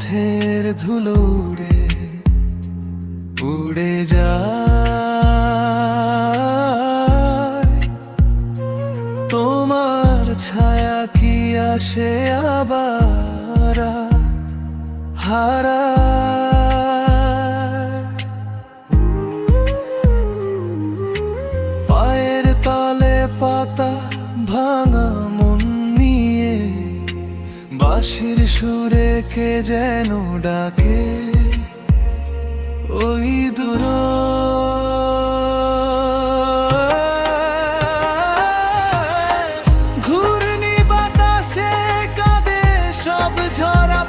পথের ধুলো উড়ে উড়ে যা তোমার ছায়া কি আসে আবার হারা বাঁশির সুরে কে যেন ডাকে ওই দূর। ঘূর্ণি বাতাসে কাঁদে সব ঝরা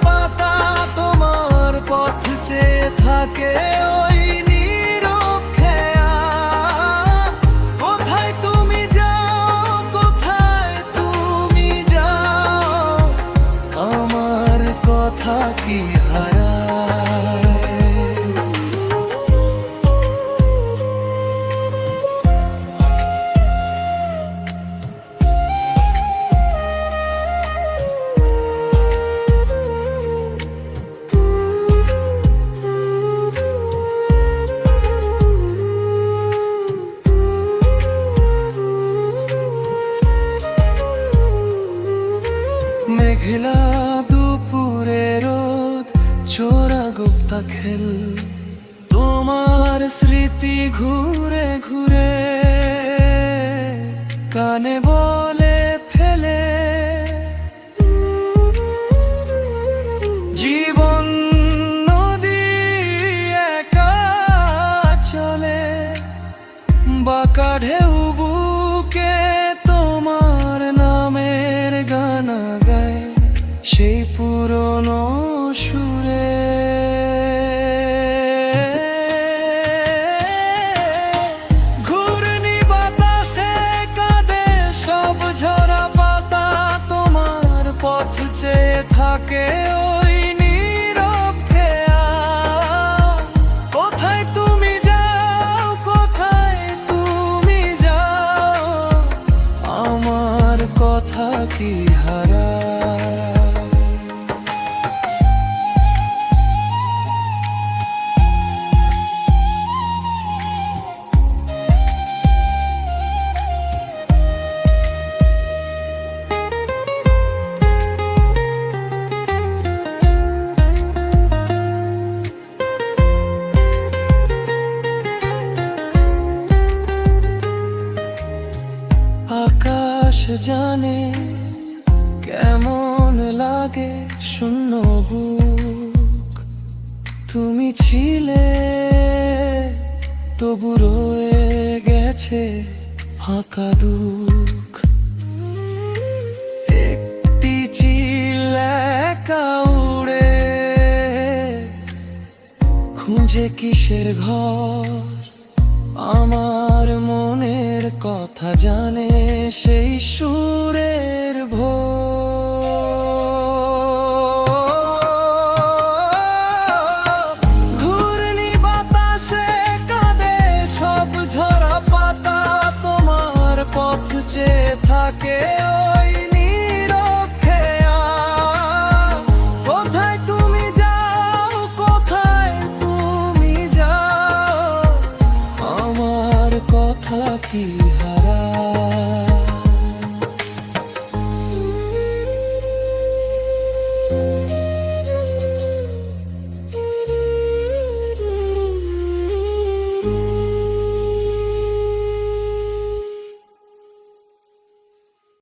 মেঘলা চোরা গুপ্তা খেল। তোমার স্মৃতি ঘুরে ঘুরে কানে বলে আকাশ জানে কেমন লাগে শূন্য বুক? তুমি ছিলে, তবু রয়ে গেছে ফাঁকা দুঃখ। একটি চিল একা উড়ে খুঁজে কিসের ঘর? আমার মনের কথা জানে সেই সুরের ভোর। তুমি